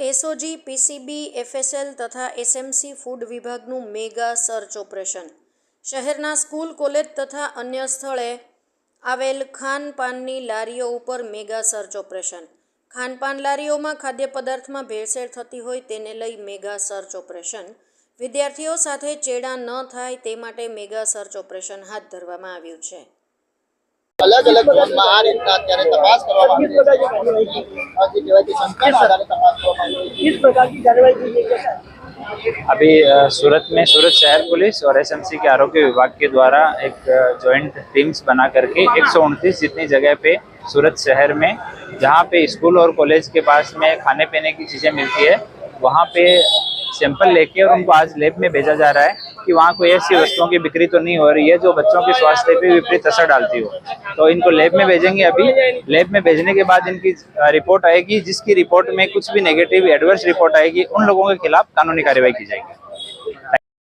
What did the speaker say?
SOG PCB FSL તથા SMC food વિભાગનું mega search operation. શહેરના સ્કૂલ, કોલેજ તથા અન્ય સ્થળે આવેલ ખાનપાનની લારીઓ ઉપર મેગા સર્ચ ઓપરેશન. ખાનપાન લારીઓમાં ખાદ્ય પદાર્થમાં ભેળસેળ થતી હોય તેને લઈ મેગા સર્ચ ઓપરેશન. વિદ્યાર્થીઓ સાથે ચેડા ન થાય તે માટે મેગા સર્ચ ઓપરેશન હાથ ધરવામાં આવ્યું છે. અલગ અલગ ઝોનમાં આ રીતના અત્યારે તપાસ કરવામાં આવી રહી છે જે કહેવાય કે શંકાના આધારે તપાસ કરવામાં આવી રહી છે किस प्रकार की कार्रवाई की गई है अभी अ, सूरत में सूरत शहर पुलिस और एसएमसी के आरोग्य विभाग के द्वारा एक जॉइंट टीम्स बना करके एक जितनी जगह पे सूरत शहर में जहाँ पे स्कूल और कॉलेज के पास में खाने पीने की चीज़ें मिलती है वहाँ पे सैंपल लेके और उनको आज लैब में भेजा जा रहा है कि वहाँ कोई ऐसी वस्तुओं की बिक्री तो नहीं हो रही है जो बच्चों के स्वास्थ्य पे विपरीत असर डालती हो। तो इनको लैब में भेजेंगे अभी। लैब में भेजने के बाद इनकी रिपोर्ट आएगी, जिसकी रिपोर्ट में कुछ भी नेगेटिव एडवर्स रिपोर्ट आएगी, उन लोगों के खिलाफ कानूनी कार्रवाई की जाएगी।